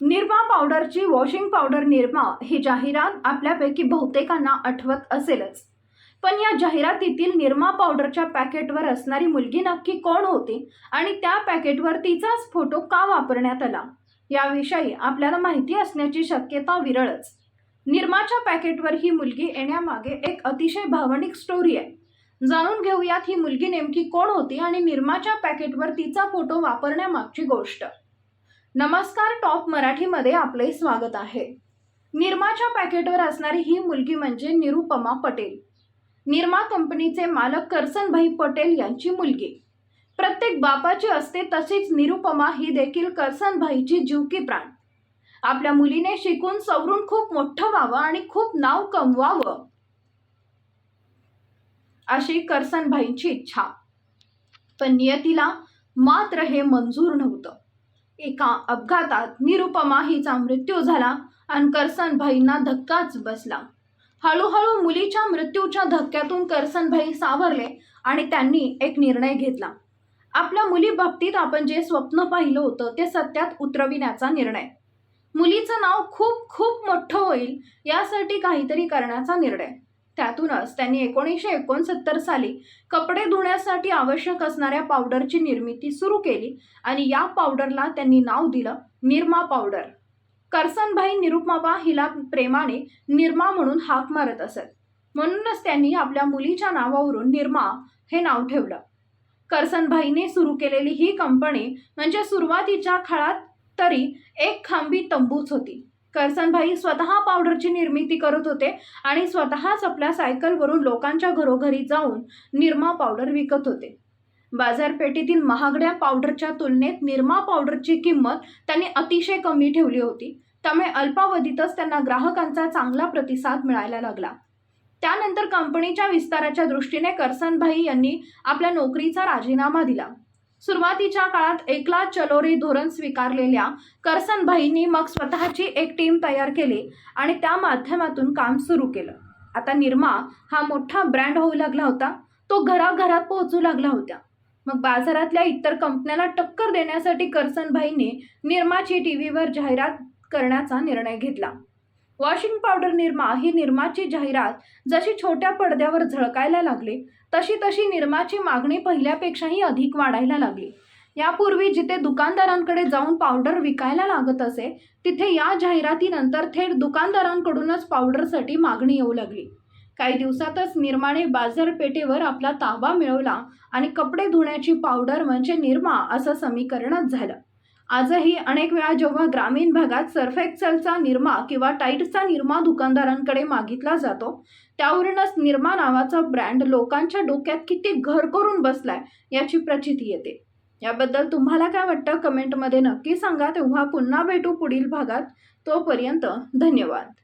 निर्मा पावडरची washing powder Nirma ही जाहिरात आपल्यापैकी बहुतेकांना आठवत असेलच. पण या जाहिरातीतील निर्मा पावडरच्या पॅकेटवर असणारी मुलगी नक्की कोण होती आणि त्या पॅकेटवर तिचाच फोटो का वापरण्यात आला? याविषयी आपल्याला माहिती असण्याची शक्यता विरळच. निर्माच्या पॅकेटवर ही मुलगी येण्यामागे एक अतिशय भावनिक स्टोरी आहे. जाणून घेऊयात ही मुलगी नेमकी कोण होती आणि निर्माच्या पॅकेटवर तिचा फोटो वापरण्यामागची गोष्ट. नमस्कार टॉप मराठीमध्ये आपले स्वागत आहे. निर्माच्या पॅकेटवर असणारी ही मुलगी म्हणजे निरुपमा पटेल. निर्मा कंपनीचे मालक करसनभाई पटेल यांची मुलगी. प्रत्येक बापाची असते तशीच निरुपमा ही देखील करसनभाईची जीवकी प्राण. आपल्या मुलीने शिकून सवरून खूप मोठं व्हावं आणि खूप नाव कमवावं अशी करसनभाईंची इच्छा. पण नियतीला मात्र हे मंजूर नव्हतं. एका अपघातात निरुपमा हिचा मृत्यू झाला आणि करसनभाईंना धक्काच बसला. हळूहळू मुलीच्या मृत्यूच्या धक्क्यातून करसनभाई सावरले आणि त्यांनी एक निर्णय घेतला. आपल्या मुली बाबतीत आपण जे स्वप्न पाहिलं होतं ते सत्यात उतरविण्याचा निर्णय. मुलीचं नाव खूप खूप मोठं होईल यासाठी काहीतरी करण्याचा निर्णय. त्यातूनच त्यांनी एकोणीसशे एकोणसत्तर साली कपडे धुण्यासाठी आवश्यक असणाऱ्या पावडरची निर्मिती सुरू केली आणि या पावडरला त्यांनी नाव दिलं निर्मा पावडर. करसनभाई निरुपमाबा हिला प्रेमाने निर्मा म्हणून हाक मारत असत. म्हणूनच त्यांनी आपल्या मुलीच्या नावावरून निर्मा हे नाव ठेवलं. करसनभाईने सुरू केलेली ही कंपनी म्हणजे सुरुवातीच्या काळात तरी एक खांबी तंबूच होती. करसनभाई स्वतः पावडरची निर्मिती करत होते आणि स्वतःच आपल्या सायकलवरून लोकांच्या घरोघरी जाऊन निरमा पावडर विकत होते. बाजारपेठेतील महागड्या पावडरच्या तुलनेत निरमा पावडरची किंमत त्यांनी अतिशय कमी ठेवली होती. त्यामुळे अल्पावधीतच त्यांना ग्राहकांचा चांगला प्रतिसाद मिळायला लागला. त्यानंतर कंपनीच्या विस्ताराच्या दृष्टीने करसनभाई यांनी आपल्या नोकरीचा राजीनामा दिला. सुरुवातीच्या काळात एकला चलोरी धोरण स्वीकारलेल्या करसनभाईंनी मग स्वतःची एक टीम तयार केली आणि त्या माध्यमातून काम सुरू केलं. आता निर्मा हा मोठा ब्रँड होऊ लागला होता. तो घराघरात पोहोचू लागला होता. मग बाजारातल्या इतर कंपन्यांना टक्कर देण्यासाठी करसनभाईंनी निर्माची टी व्हीवर जाहिरात करण्याचा निर्णय घेतला. वॉशिंग पावडर निर्मा ही निर्माची जाहिरात जशी छोट्या पडद्यावर झळकायला लागली तशी तशी निर्माची मागणी पहिल्यापेक्षाही अधिक वाढायला लागली. यापूर्वी जिथे दुकानदारांकडे जाऊन पावडर विकायला लागत असे तिथे या जाहिरातीनंतर थेट दुकानदारांकडूनच पावडरसाठी मागणी येऊ लागली. काही दिवसातच निर्माने बाजारपेठेवर आपला ताबा मिळवला आणि कपडे धुण्याची पावडर म्हणजे निर्मा असं समीकरणच झालं. आजही अनेक वेळा जेव्हा ग्रामीण भागात सर्फ एक्सेलचा निरमा किंवा टाईटचा निरमा दुकानदारांकडे मागितला जातो त्यावरूनच निर्मा नावाचा ब्रँड लोकांच्या डोक्यात किती घर करून बसलाय याची प्रचिती येते. याबद्दल तुम्हाला काय वाटतं? कमेंटमध्ये नक्की सांगा. तेव्हा पुन्हा भेटू पुढील भागात. तोपर्यंत धन्यवाद.